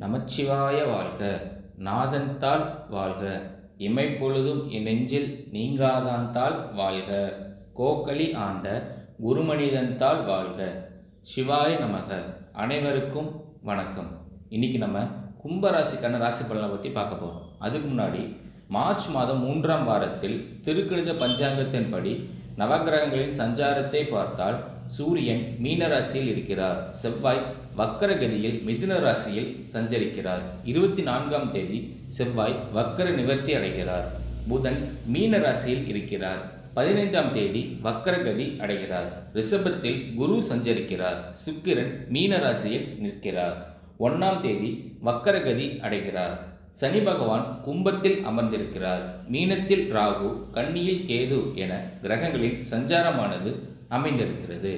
நமச்சிவாய வாழ்க. நாதன்தாள் வாழ்க. இமைப்பொழுதும் என் நெஞ்சில் நீங்காதான்தாள் வாழ்க. கோக்களி ஆண்ட குருமனிதன்தாள் வாழ்க. சிவாய நமக. அனைவருக்கும் வணக்கம். இன்னைக்கு நம்ம கும்பராசிக்கான ராசி பலனை பற்றி பார்க்க போகிறோம் அதுக்கு முன்னாடி மார்ச் மாதம் மூன்றாம் வாரத்தில் திருக்கணித பஞ்சாங்கத்தின்படி நவக்கிரகங்களின் சஞ்சாரத்தை பார்த்தால் சூரியன் மீனராசியில் இருக்கிறார். செவ்வாய் வக்கரகதியில் மிதுன ராசியில் சஞ்சரிக்கிறார். இருபத்தி நான்காம் தேதி செவ்வாய் வக்கர நிவர்த்தி அடைகிறார். புதன் மீன ராசியில் இருக்கிறார். பதினைந்தாம் தேதி வக்கரகதி அடைகிறார். ரிஷபத்தில் குரு சஞ்சரிக்கிறார். சுக்கிரன் மீன ராசியில் நிற்கிறார். ஒன்றாம் தேதி வக்கரகதி அடைகிறார். சனி பகவான் கும்பத்தில் அமர்ந்திருக்கிறார். மீனத்தில் ராகு கன்னியில் கேது என கிரகங்களின் சஞ்சாரமானது அமைந்திருக்கிறது.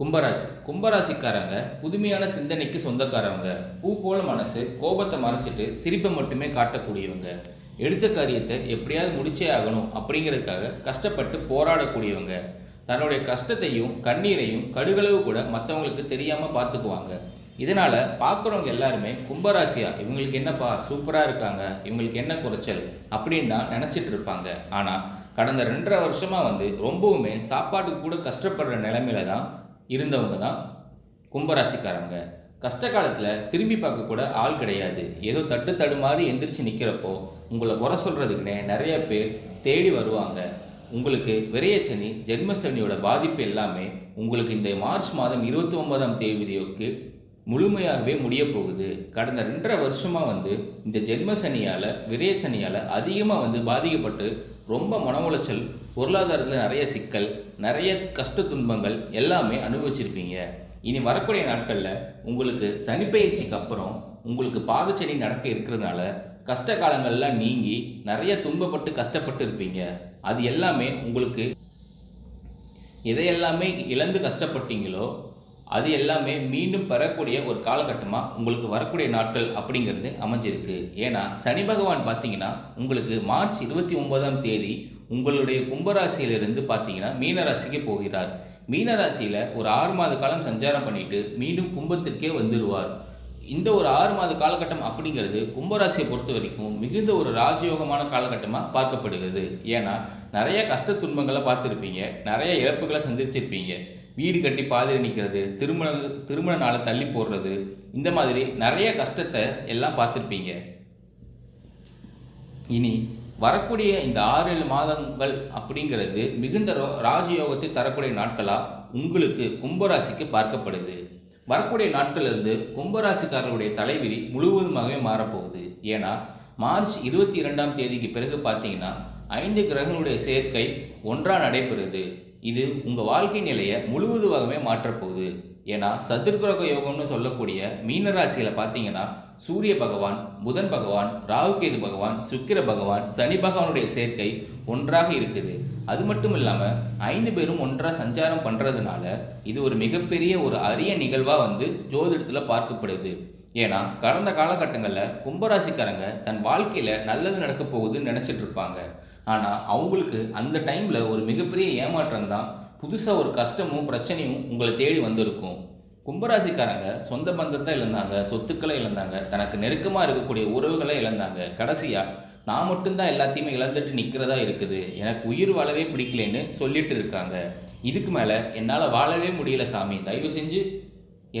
கும்பராசி. கும்பராசிக்காரங்க புதுமையான சிந்தனைக்கு சொந்தக்காரவங்க. பூ போல மனசு கோபத்தை மறைச்சிட்டு சிரிப்பை மட்டுமே காட்டக்கூடியவங்க. எடுத்த காரியத்தை எப்படியாவது முடிச்சே ஆகணும் அப்படிங்கிறதுக்காக கஷ்டப்பட்டு போராடக்கூடியவங்க. தன்னுடைய கஷ்டத்தையும் கண்ணீரையும் கடுகளவு கூட மற்றவங்களுக்கு தெரியாமல் பார்த்துக்குவாங்க இதனால் பார்க்குறவங்க எல்லாருமே கும்பராசியா இவங்களுக்கு என்னப்பா சூப்பராக இருக்காங்க இவங்களுக்கு என்ன குறைச்சல் அப்படின்னு தான் நினச்சிட்டு இருப்பாங்க. ஆனால் கடந்த ரெண்டரை வருஷமாக வந்து ரொம்பவுமே சாப்பாட்டுக்கு கூட கஷ்டப்படுற நிலைமையில தான் இருந்தவங்க தான் கும்பராசிக்காரங்க. கஷ்ட காலத்தில் திரும்பி பார்க்க கூட ஆள் கிடையாது. ஏதோ தட்டு தடுமாறி எந்திரிச்சு நிற்கிறப்போ உங்களை குறை சொல்கிறதுக்குனே நிறைய பேர் தேடி வருவாங்க. உங்களுக்கு விரையச்சனி ஜென்மசனியோட பாதிப்பு எல்லாமே உங்களுக்கு இந்த மார்ச் மாதம் இருபத்தி ஒன்பதாம் தேதியோக்கு முழுமையாகவே முடிய போகுது. கடந்த ரெண்டரை வருஷமாக வந்து இந்த ஜென்ம சனியால் விரய சனியால் அதிகமாக வந்து பாதிக்கப்பட்டு ரொம்ப மன உளைச்சல் பொருளாதாரத்தில் நிறைய சிக்கல் நிறைய கஷ்ட துன்பங்கள் எல்லாமே அனுபவிச்சிருப்பீங்க. இனி வரக்கூடிய நாட்களில் உங்களுக்கு சனிப்பயிற்சிக்கு அப்புறம் உங்களுக்கு பாதச்சனி நடக்க இருக்கிறதுனால கஷ்ட காலங்கள்லாம் நீங்கி நிறைய துன்பப்பட்டு கஷ்டப்பட்டு இருப்பீங்க. அது எல்லாமே உங்களுக்கு எதையெல்லாமே இழந்து கஷ்டப்பட்டீங்களோ அது எல்லாமே மீண்டும் பெறக்கூடிய ஒரு காலகட்டமாக உங்களுக்கு வரக்கூடிய நாட்கள் அப்படிங்கிறது அமைஞ்சிருக்கு. ஏன்னா சனி பகவான் பார்த்தீங்கன்னா உங்களுக்கு மார்ச் இருபத்தி ஒன்பதாம் தேதி உங்களுடைய கும்பராசியிலிருந்து பார்த்தீங்கன்னா மீனராசிக்கு போகிறார். மீனராசியில் ஒரு ஆறு மாத காலம் சஞ்சாரம் பண்ணிட்டு மீண்டும் கும்பத்திற்கே வந்துடுவார் இந்த ஒரு ஆறு மாத காலகட்டம் அப்படிங்கிறது கும்பராசியை பொறுத்த வரைக்கும் மிகுந்த ஒரு ராஜயோகமான காலகட்டமாக பார்க்கப்படுகிறது. ஏன்னா நிறைய கஷ்ட துன்பங்களை பார்த்துருப்பீங்க நிறைய இழப்புகளை சந்திச்சிருப்பீங்க. வீடு கட்டி பாதிரி நிற்கிறது திருமண திருமண நாளை தள்ளி போடுறது இந்த மாதிரி நிறைய கஷ்டத்தை எல்லாம் பார்த்துருப்பீங்க. இனி வரக்கூடிய இந்த ஆறு ஏழு மாதங்கள் அப்படிங்கிறது மிகுந்த ரோ- ராஜயோகத்தை தரக்கூடிய நாட்களாக உங்களுக்கு கும்பராசிக்கு பார்க்கப்படுது. வரக்கூடிய நாட்களிலிருந்து கும்பராசிக்காரர்களுடைய தலைவிதி முழுவதுமாகவே மாறப்போகுது. ஏன்னா மார்ச் இருபத்தி இரண்டாம் தேதிக்கு பிறகு பார்த்தீங்கன்னா ஐந்து கிரகங்களுடைய சேர்க்கை ஒன்றாக நடைபெறுது. இது உங்கள் வாழ்க்கை நிலையை முழுவதுமாகவே மாற்றப்போகுது. ஏன்னா சதுர்கிரக யோகம்னு சொல்லக்கூடிய மீன ராசியில் பார்த்தீங்கன்னா சூரிய பகவான் புதன் பகவான் ராகுகேது பகவான் சுக்கிர பகவான் சனி பகவானுடைய சேர்க்கை ஒன்றாக இருக்குது. அது மட்டும் இல்லாமல் ஐந்து பேரும் ஒன்றாக சஞ்சாரம் பண்ணுறதுனால இது ஒரு மிகப்பெரிய ஒரு அரிய நிகழ்வாக வந்து ஜோதிடத்தில் பார்க்கப்படுது. ஏன்னா கடந்த காலகட்டங்களில் கும்பராசிக்காரங்க தன் வாழ்க்கையில் நல்லது நடக்க போகுதுன்னு நினச்சிட்டு இருப்பாங்க. ஆனால் அவங்களுக்கு அந்த டைமில் ஒரு மிகப்பெரிய ஏமாற்றம் தான் புதுசாக ஒரு கஷ்டமும் பிரச்சனையும் உங்களை தேடி வந்திருக்கும். கும்பராசிக்காரங்க சொந்த பந்தத்தை இழந்தாங்க சொத்துக்களை இழந்தாங்க தனக்கு நெருக்கமாக இருக்கக்கூடிய உறவுகளை இழந்தாங்க. கடைசியாக நான் மட்டும்தான் எல்லாத்தையுமே இழந்துட்டு நிற்கிறதா இருக்குது. எனக்கு உயிர் வாழவே பிடிக்கலன்னு சொல்லிட்டு இருக்காங்க. இதுக்கு மேலே என்னால் வாழவே முடியல சாமி. தயவு செஞ்சு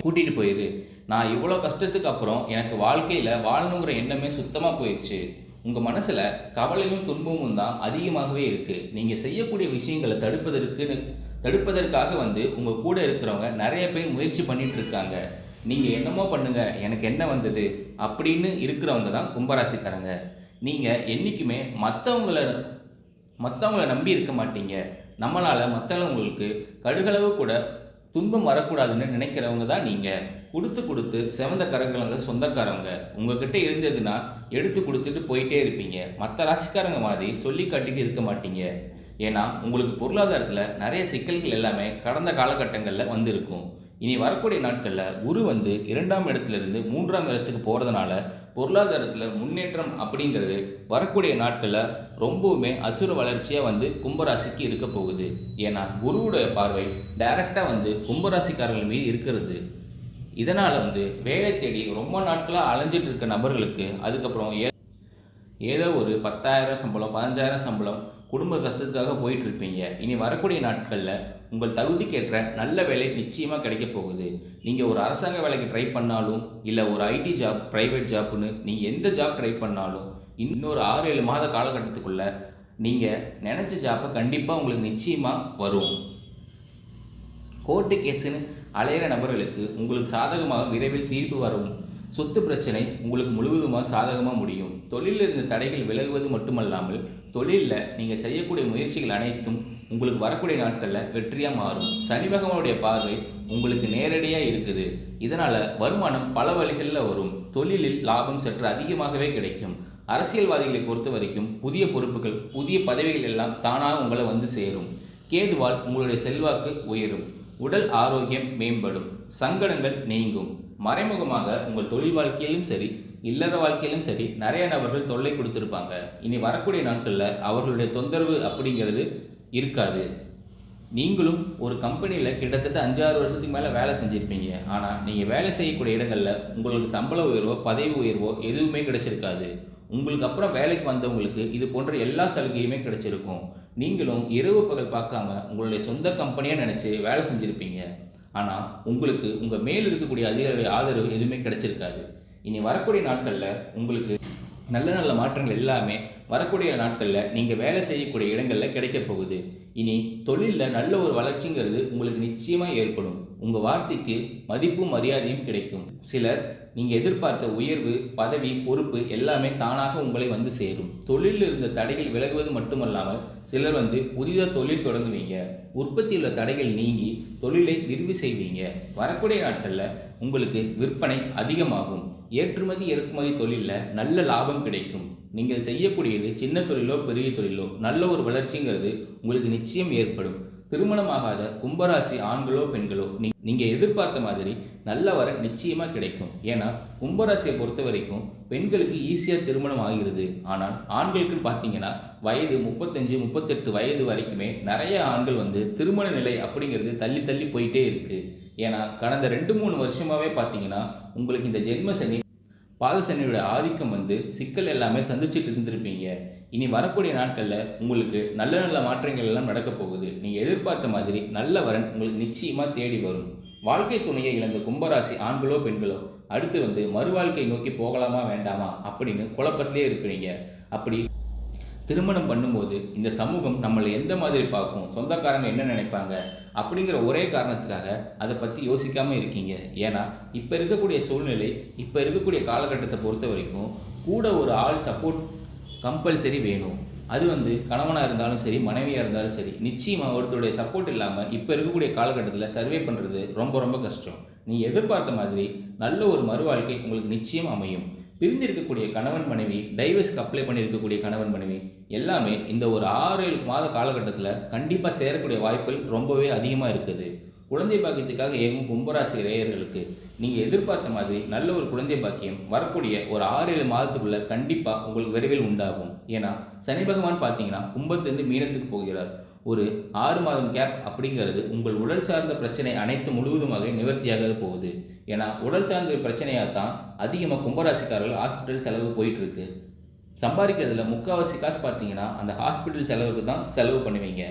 கூட்டிகிட்டு போயிரு. நான் இவ்வளோ கஷ்டத்துக்கு அப்புறம் எனக்கு வாழ்க்கையில் வாழணுங்கிற எண்ணமே சுத்தமாக போயிடுச்சு உங்கள் மனசில் கவலையும் துன்பமும் தான் அதிகமாகவே இருக்குது நீங்கள் செய்யக்கூடிய விஷயங்களை தடுப்பதற்குன்னு தடுப்பதற்காக வந்து உங்கள் கூட இருக்கிறவங்க நிறைய பேர் முயற்சி பண்ணிகிட்டு இருக்காங்க நீங்கள் என்னமோ பண்ணுங்க எனக்கு என்ன வந்தது அப்படின்னு இருக்கிறவங்க தான் கும்பராசிக்காரங்க. நீங்கள் என்றைக்குமே மற்றவங்கள மற்றவங்கள நம்பி இருக்க மாட்டீங்க. நம்மளால் மற்றவங்களுக்கு கடுகளவு கூட துன்பம் வரக்கூடாதுன்னு நினைக்கிறவங்க தான் நீங்கள் கொடுத்து கொடுத்து செவந்த கரங்களங்க சொந்தக்காரங்க உங்ககிட்ட இருந்ததுன்னா எடுத்து கொடுத்துட்டு போயிட்டே இருப்பீங்க. மற்ற ராசிக்காரங்க மாதிரி சொல்லி காட்டிட்டு இருக்க மாட்டீங்க. ஏன்னா உங்களுக்கு பொருளாதாரத்தில் நிறைய சிக்கல்கள் எல்லாமே கடந்த காலகட்டங்களில் வந்திருக்கும். இனி வரக்கூடிய நாட்களில் குரு வந்து இரண்டாம் இடத்துலேருந்து மூன்றாம் இடத்துக்கு போகிறதுனால பொருளாதாரத்தில் முன்னேற்றம் அப்படிங்கிறது வரக்கூடிய நாட்களில் ரொம்பவுமே அசுர வளர்ச்சியாக வந்து கும்பராசிக்கு இருக்க போகுது. ஏன்னா குருவுடைய பார்வை டைரெக்டாக வந்து கும்பராசிக்காரர்கள் மீது இருக்கிறது. இதனால் வந்து வேலை தேடி ரொம்ப நாட்களாக அலைஞ்சிட்டு இருக்க நபர்களுக்கு அதுக்கப்புறம் ஏ ஏதோ ஒரு பத்தாயிரம் சம்பளம் பதினஞ்சாயிரம் சம்பளம் குடும்ப கஷ்டத்துக்காக போயிட்டு இருப்பீங்க இனி வரக்கூடிய நாட்களில் உங்கள் தகுதிக்கேற்ற நல்ல வேலை நிச்சயமாக கிடைக்க போகுது. நீங்கள் ஒரு அரசாங்க வேலைக்கு ட்ரை பண்ணாலும் இல்லை ஒரு ஐடி ஜாப் ப்ரைவேட் ஜாப்னு நீங்கள் எந்த ஜாப் ட்ரை பண்ணாலும் இன்னொரு ஆறு ஏழு மாத காலகட்டத்துக்குள்ளே நீங்கள் நினச்ச ஜாப்பை கண்டிப்பாக உங்களுக்கு நிச்சயமாக வரும். கோர்ட்டு கேஸுன்னு அலையிற நபர்களுக்கு உங்களுக்கு சாதகமாக விரைவில் தீர்ப்பு வரும். சொத்து பிரச்சனை உங்களுக்கு முழுவதுமாக சாதகமாக முடியும். தொழிலில் இருந்த தடைகள் விலகுவது மட்டுமல்லாமல் தொழிலில் நீங்கள் செய்யக்கூடிய முயற்சிகள் அனைத்தும் உங்களுக்கு வரக்கூடிய நாட்களில் வெற்றியாக மாறும். சனி பகவானுடைய பார்வை உங்களுக்கு நேரடியாக இருக்குது. இதனால் வருமானம் பல வழிகளில் வரும். தொழிலில் லாபம் சற்று அதிகமாகவே கிடைக்கும். அரசியல்வாதிகளை பொறுத்த வரைக்கும் புதிய பொறுப்புகள் புதிய பதவிகள் எல்லாம் தானாக உங்களை வந்து சேரும். கேதுவால் உங்களுடைய செல்வாக்கு உயரும். உடல் ஆரோக்கியம் மேம்படும். சங்கடங்கள் நீங்கும். மறைமுகமாக உங்கள் தொழில் வாழ்க்கையிலும் சரி இல்லற வாழ்க்கையிலும் சரி நிறைய நபர்கள் தொல்லை கொடுத்துருப்பாங்க. இனி வரக்கூடிய நாட்களில் அவர்களுடைய தொந்தரவு அப்படிங்கிறது இருக்காது. நீங்களும் ஒரு கம்பெனியில் கிட்டத்தட்ட அஞ்சாறு வருஷத்துக்கு மேலே வேலை செஞ்சுருப்பீங்க. ஆனால் நீங்கள் வேலை செய்யக்கூடிய இடங்களில் உங்களுக்கு சம்பள உயர்வோ பதவி உயர்வோ எதுவுமே கிடைச்சிருக்காது. உங்களுக்கு அப்புறம் வேலைக்கு வந்தவங்களுக்கு இது போன்ற எல்லா சலுகையுமே கிடைச்சிருக்கும். நீங்களும் இரவு பகல் பார்க்காம உங்களுடைய சொந்த கம்பெனியாக நினச்சி வேலை செஞ்சுருப்பீங்க. ஆனால் உங்களுக்கு உங்கள் மேல் இருக்கக்கூடிய அதிகாரிகளுடைய ஆதரவு எதுவுமே கிடைச்சிருக்காது. இனி வரக்கூடிய நாட்களில் உங்களுக்கு நல்ல நல்ல மாற்றங்கள் எல்லாமே வரக்கூடிய நாட்களில் நீங்கள் வேலை செய்யக்கூடிய இடங்களில் கிடைக்க போகுது. இனி தொழிலில் நல்ல ஒரு வளர்ச்சிங்கிறது உங்களுக்கு நிச்சயமாக ஏற்படும். உங்கள் வார்த்தைக்கு மதிப்பும் மரியாதையும் கிடைக்கும். சிலர் நீங்கள் எதிர்பார்த்த உயர்வு பதவி பொறுப்பு எல்லாமே தானாக உங்களை வந்து சேரும். தொழிலில் இருந்த தடைகள் விலகுவது மட்டுமல்லாமல் சிலர் வந்து புதிதாக தொழில் தொடங்குவீங்க. உற்பத்தியில் உள்ள தடைகள் நீங்கி தொழிலை விரிவு செய்வீங்க. வரக்கூடிய நாட்களில் உங்களுக்கு விற்பனை அதிகமாகும். ஏற்றுமதி இறக்குமதி தொழிலில் நல்ல லாபம் கிடைக்கும். நீங்கள் செய்யக்கூடியது சின்ன தொழிலோ பெரிய தொழிலோ நல்ல ஒரு வளர்ச்சிங்கிறது உங்களுக்கு நிச்சயம் ஏற்படும். திருமணமாகாத கும்பராசி ஆண்களோ பெண்களோ நீ நீங்கள் எதிர்பார்த்த மாதிரி நல்ல வர நிச்சயமாக கிடைக்கும். ஏன்னா கும்பராசியை பொறுத்த வரைக்கும் பெண்களுக்கு ஈஸியாக திருமணம் ஆகிறது. ஆனால் ஆண்களுக்குன்னு பார்த்தீங்கன்னா வயது முப்பத்தஞ்சு முப்பத்தெட்டு வயது வரைக்குமே நிறைய ஆண்கள் வந்து திருமண நிலை அப்படிங்கிறது தள்ளி தள்ளி போயிட்டே இருக்குது ஏன்னா கடந்த ரெண்டு மூணு வருஷமாகவே பார்த்தீங்கன்னா உங்களுக்கு இந்த ஜென்ம சனி பாதசேனையோட ஆதிக்கம் வந்து சிக்கல் எல்லாமே சந்திச்சுட்டு இருந்திருப்பீங்க. இனி வரக்கூடிய நாட்களில் உங்களுக்கு நல்ல நல்ல மாற்றங்கள் எல்லாம் நடக்க போகுது. நீங்கள் எதிர்பார்த்த மாதிரி நல்ல வரன் உங்களுக்கு நிச்சயமாக தேடி வரும். வாழ்க்கை துணையை இழந்த கும்பராசி ஆண்களோ பெண்களோ அடுத்து வந்து மறுவாழ்க்கை நோக்கி போகலாமா வேண்டாமா அப்படின்னு குழப்பத்திலே இருப்பீங்க அப்படி திருமணம் பண்ணும்போது இந்த சமூகம் நம்மளை எந்த மாதிரி பார்க்கும்? சொந்தக்காரங்க என்ன நினைப்பாங்க? அப்படிங்கிற ஒரே காரணத்துக்காக அதை பற்றி யோசிக்காமல் இருக்கீங்க. ஏன்னா இப்போ இருக்கக்கூடிய சூழ்நிலை இப்போ இருக்கக்கூடிய காலகட்டத்தை பொறுத்த வரைக்கும் கூட ஒரு ஆள் சப்போர்ட் கம்பல்சரி வேணும். அது வந்து கணவனாக இருந்தாலும் சரி மனைவியாக இருந்தாலும் சரி நிச்சயமாக ஒருத்தருடைய சப்போர்ட் இல்லாமல் இப்போ இருக்கக்கூடிய காலகட்டத்தில் சர்வே பண்ணுறது ரொம்ப ரொம்ப கஷ்டம். நீ எதிர்பார்த்த மாதிரி நல்ல ஒரு மறுவாழ்க்கை உங்களுக்கு நிச்சயம் அமையும். பிரிந்திருக்கக்கூடிய கணவன் மனைவி டைவர்ஸ்க்கு அப்ளை பண்ணியிருக்கக்கூடிய கணவன் மனைவி எல்லாமே இந்த ஒரு ஆறு ஏழு மாத காலகட்டத்தில் கண்டிப்பாக சேரக்கூடிய வாய்ப்புகள் ரொம்பவே அதிகமாக இருக்குது. குழந்தை பாக்கியத்துக்காக இயங்கும் கும்பராசி ரேயர்களுக்கு நீங்கள் எதிர்பார்த்த மாதிரி நல்ல ஒரு குழந்தை பாக்கியம் வரக்கூடிய ஒரு ஆறு ஏழு மாதத்துக்குள்ளே கண்டிப்பாக உங்களுக்கு விரைவில் உண்டாகும். ஏன்னா சனி பகவான் பார்த்தீங்கன்னா கும்பத்துலேருந்து மீனத்துக்கு போகிறார். ஒரு ஆறு மாதம் கேப் அப்படிங்கிறது உங்கள் உடல் சார்ந்த பிரச்சனை அனைத்து முழுவதுமாக நிவர்த்தியாக போகுது. ஏன்னா உடல் சார்ந்த பிரச்சனையாக தான் அதிகமாக கும்பராசிக்காரர்கள் ஹாஸ்பிட்டல் செலவு போயிட்டுருக்கு. சம்பாதிக்கிறதுல முக்கால்வாசி காசு பார்த்தீங்கன்னா அந்த ஹாஸ்பிட்டல் செலவுக்கு தான் செலவு பண்ணுவீங்க.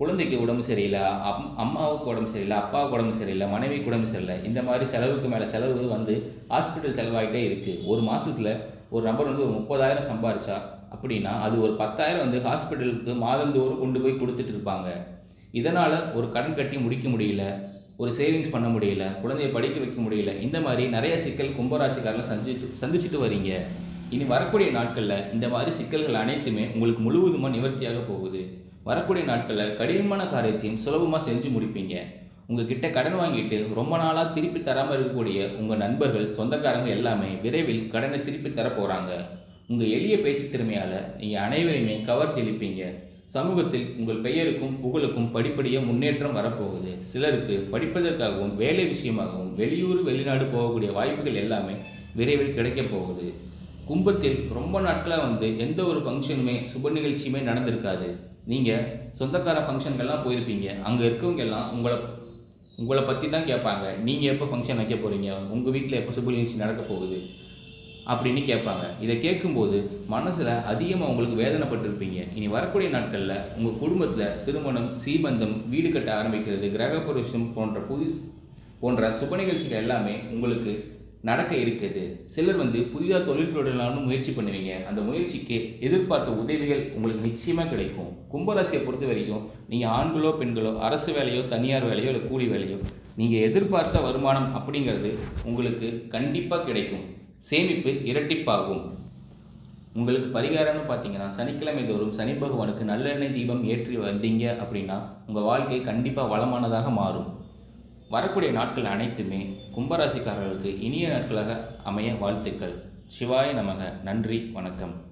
குழந்தைக்கு உடம்பு சரியில்லை அம் அம்மாவுக்கு உடம்பு சரியில்லை அப்பாவுக்கு உடம்பு சரியில்லை மனைவிக்கு உடம்பு சரியில்லை இந்த மாதிரி செலவுக்கு மேலே செலவு வந்து ஹாஸ்பிட்டல் செலவாகிட்டே இருக்குது ஒரு மாதத்தில் ஒரு நபர் வந்து ஒரு முப்பதாயிரம் சம்பாரிச்சா அப்படின்னா அது ஒரு பத்தாயிரம் வந்து ஹாஸ்பிட்டலுக்கு மாதந்தோறும் கொண்டு போய் கொடுத்துட்டு இருப்பாங்க. இதனால் ஒரு கடன் கட்டி முடிக்க முடியல ஒரு சேவிங்ஸ் பண்ண முடியல குழந்தைய படிக்க வைக்க முடியல இந்த மாதிரி நிறைய சிக்கல் கும்பராசிக்காரில் சந்திச்சு சந்திச்சுட்டு வரீங்க. இனி வரக்கூடிய நாட்களில் இந்த மாதிரி சிக்கல்கள் அனைத்துமே உங்களுக்கு முழுவதுமாக நிவர்த்தியாக போகுது. வரக்கூடிய நாட்களில் கடினமான காரியத்தையும் சுலபமாக செஞ்சு முடிப்பீங்க. உங்கள் கிட்ட கடன் வாங்கிட்டு ரொம்ப நாளாக திருப்பி தராமல் இருக்கக்கூடிய உங்கள் நண்பர்கள் சொந்தக்காரங்க எல்லாமே விரைவில் கடனை திருப்பி தர போகிறாங்க உங்கள் எளிய பேச்சு திறமையால் நீங்கள் அனைவரையுமே கவர் தெளிப்பீங்க. சமூகத்தில் உங்கள் பெயருக்கும் புகழுக்கும் படிப்படியாக முன்னேற்றம் வரப்போகுது. சிலருக்கு படிப்பதற்காகவும் வேலை விஷயமாகவும் வெளியூர் வெளிநாடு போகக்கூடிய வாய்ப்புகள் எல்லாமே விரைவில் கிடைக்கப் போகுது. கும்பத்தில் ரொம்ப நாட்களாக வந்து எந்த ஒரு ஃபங்க்ஷனுமே சுப நிகழ்ச்சியுமே நடந்திருக்காது. நீங்கள் சொந்தக்கார ஃபங்க்ஷன்கள்லாம் போயிருப்பீங்க. அங்கே இருக்கவங்க எல்லாம் உங்களை உங்களை பற்றி தான் கேட்பாங்க நீங்கள் எப்போ ஃபங்க்ஷன் வைக்க போகிறீங்க உங்கள் வீட்டில் எப்போ சுப நிகழ்ச்சி நடக்க போகுது? அப்படின்னு கேட்பாங்க. இதை கேட்கும்போது மனசில் அதிகமாக உங்களுக்கு வேதனைப்பட்டிருப்பீங்க. இனி வரக்கூடிய நாட்களில் உங்கள் குடும்பத்தில் திருமணம் சீபந்தம் வீடு கட்ட ஆரம்பிக்கிறது கிரகப்பிரவேசம் போன்ற புது போன்ற சுப நிகழ்ச்சிகள் எல்லாமே உங்களுக்கு நடக்க இருக்குது. சிலர் வந்து புதிதாக தொழில் தொடரலாம்னு முயற்சி பண்ணுவீங்க. அந்த முயற்சிக்கு எதிர்பார்த்த உதவிகள் உங்களுக்கு நிச்சயமாக கிடைக்கும். கும்பராசியை பொறுத்த வரைக்கும் நீங்கள் ஆண்களோ பெண்களோ அரசு வேலையோ தனியார் வேலையோ இல்லை கூலி வேலையோ நீங்கள் எதிர்பார்த்த வருமானம் அப்படிங்கிறது உங்களுக்கு கண்டிப்பாக கிடைக்கும். சேமிப்பு இரட்டிப்பாகும். உங்களுக்கு பரிகாரம்னு பார்த்தீங்கன்னா சனிக்கிழமை தோறும் சனி பகவானுக்கு நல்லெண்ணெய் தீபம் ஏற்றி வந்தீங்க அப்படின்னா உங்கள் வாழ்க்கை கண்டிப்பாக வளமானதாக மாறும். வரக்கூடிய நாட்கள் அனைத்துமே கும்பராசிக்காரர்களுக்கு இனிய நாட்களாக அமைய வாழ்த்துக்கள். சிவாய நமக. நன்றி. வணக்கம்.